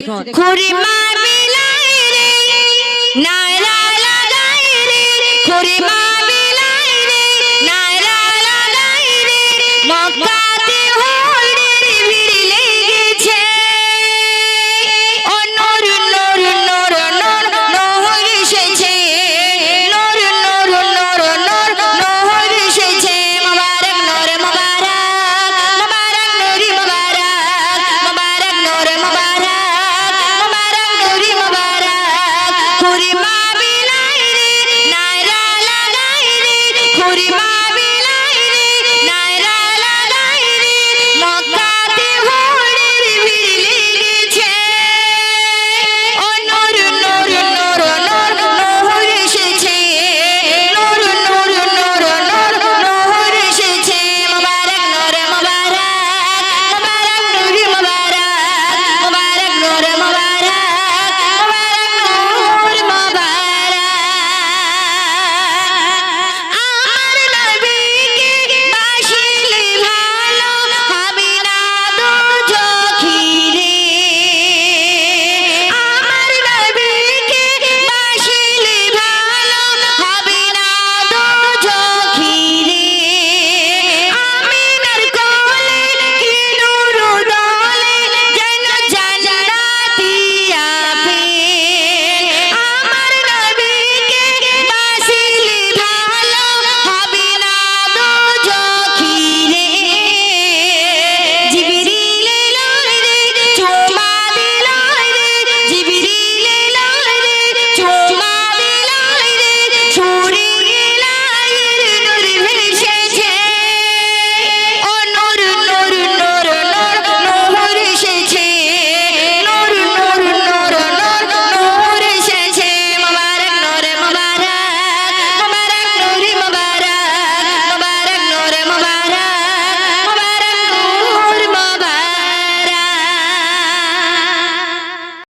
খুরিমা বিলাই রে নারা লাগাই রে খুরিমা